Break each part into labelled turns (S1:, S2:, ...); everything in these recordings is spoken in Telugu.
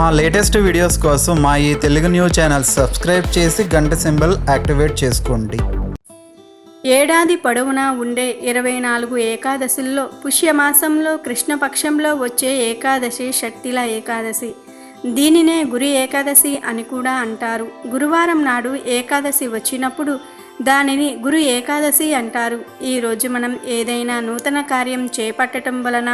S1: మా లేటెస్ట్ వీడియోస్ కోసం మా ఈ తెలుగు న్యూస్ ఛానల్ సబ్స్క్రైబ్ చేసి గంట సింబల్ యాక్టివేట్ చేసుకోండి.
S2: ఏడాది పొడవునా ఉండే ఇరవై నాలుగు ఏకాదశుల్లో పుష్యమాసంలో కృష్ణపక్షంలో వచ్చే ఏకాదశి షట్టిల ఏకాదశి. దీనినే గురి ఏకాదశి అని కూడా అంటారు. గురువారం నాడు ఏకాదశి వచ్చినప్పుడు దానిని గురు ఏకాదశి అంటారు. ఈరోజు మనం ఏదైనా నూతన కార్యం చేపట్టడం వలన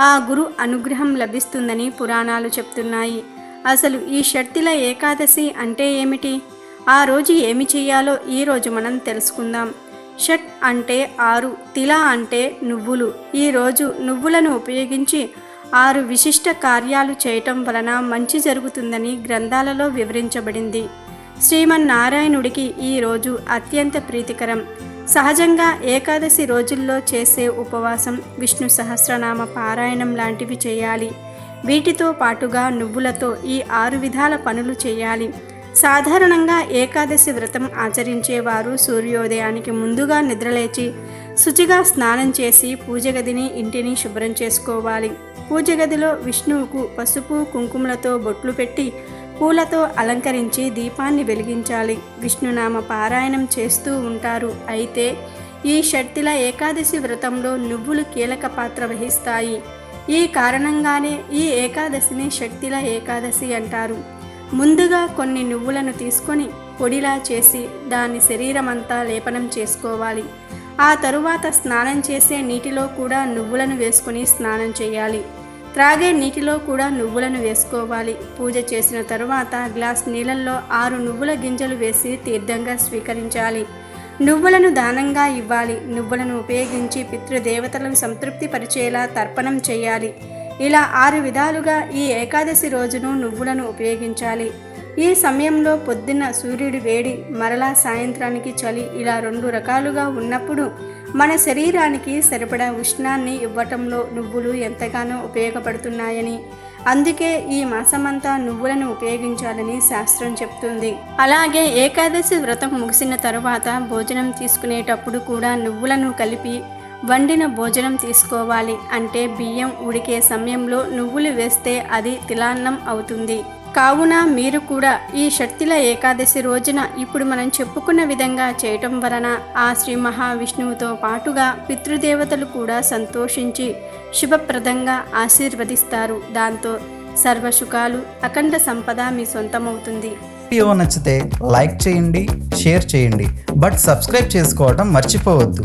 S2: ఆ గురు అనుగ్రహం లభిస్తుందని పురాణాలు చెప్తున్నాయి. అసలు ఈ షర్తిల ఏకాదశి అంటే ఏమిటి? ఆ రోజు ఏమి చేయాలో ఈరోజు మనం తెలుసుకుందాం. షట్ అంటే ఆరు తిల అంటే నువ్వులు. ఈరోజు నువ్వులను ఉపయోగించి ఆరు విశిష్ట కార్యాలు చేయటం వలన మంచి జరుగుతుందని గ్రంథాలలో వివరించబడింది. శ్రీమన్నారాయణుడికి ఈ రోజు అత్యంత ప్రీతికరం. సహజంగా ఏకాదశి రోజుల్లో చేసే ఉపవాసం విష్ణు సహస్రనామ పారాయణం లాంటివి చేయాలి. వీటితో పాటుగా నువ్వులతో ఈ ఆరు విధాల పనులు చేయాలి. సాధారణంగా ఏకాదశి వ్రతం ఆచరించేవారు సూర్యోదయానికి ముందుగా నిద్రలేచి శుచిగా స్నానం చేసి పూజగదిని ఇంటిని శుభ్రం చేసుకోవాలి. పూజగదిలో విష్ణువుకు పసుపు కుంకుమలతో బొట్లు పెట్టి పూలతో అలంకరించి దీపాన్ని వెలిగించాలి. విష్ణునామ పారాయణం చేస్తూ ఉంటారు. అయితే ఈ షట్టిల ఏకాదశి వ్రతంలో నువ్వులు కీలక పాత్ర వహిస్తాయి. ఈ కారణంగానే ఈ ఏకాదశిని శక్తిల ఏకాదశి అంటారు. ముందుగా కొన్ని నువ్వులను తీసుకొని పొడిలా చేసి దాని శరీరమంతా లేపనం చేసుకోవాలి. ఆ తరువాత స్నానం చేసే నీటిలో కూడా నువ్వులను వేసుకొని స్నానం చేయాలి. త్రాగే నీటిలో కూడా నువ్వులను వేసుకోవాలి. పూజ చేసిన తరువాత గ్లాస్ నీళ్ళల్లో ఆరు నువ్వుల గింజలు వేసి తీర్థంగా స్వీకరించాలి. నువ్వులను దానంగా ఇవ్వాలి. నువ్వులను ఉపయోగించి పితృదేవతలను సంతృప్తి పరిచేలా తర్పణం చేయాలి. ఇలా ఆరు విధాలుగా ఈ ఏకాదశి రోజును నువ్వులను ఉపయోగించాలి. ఈ సమయంలో పొద్దున్న సూర్యుడి వేడి మరలా సాయంత్రానికి చలి ఇలా రెండు రకాలుగా ఉన్నప్పుడు మన శరీరానికి సరిపడా ఉష్ణాన్ని ఇవ్వటంలో నువ్వులు ఎంతగానో ఉపయోగపడుతున్నాయని. అందుకే ఈ మాసమంతా నువ్వులను ఉపయోగించాలని శాస్త్రం చెప్తుంది. అలాగే ఏకాదశి వ్రతం ముగిసిన తరువాత భోజనం తీసుకునేటప్పుడు కూడా నువ్వులను కలిపి వండిన భోజనం తీసుకోవాలి అంటే బియ్యం ఉడికే సమయంలో నువ్వులు వేస్తే అది తిలాన్నం అవుతుంది. కావున మీరు కూడా ఈ శక్తిల ఏకాదశి రోజున ఇప్పుడు మనం చెప్పుకున్న విధంగా చేయటం వలన ఆ శ్రీ మహావిష్ణువుతో పాటుగా పితృదేవతలు కూడా సంతోషించి శుభప్రదంగా ఆశీర్వదిస్తారు. దాంతో సర్వసుఖాలు అఖండ సంపద మీ సొంతమవుతుంది.
S1: వీడియో నచ్చితే లైక్ చేయండి షేర్ చేయండి. బట్ సబ్స్క్రైబ్ చేసుకోవడం మర్చిపోవద్దు.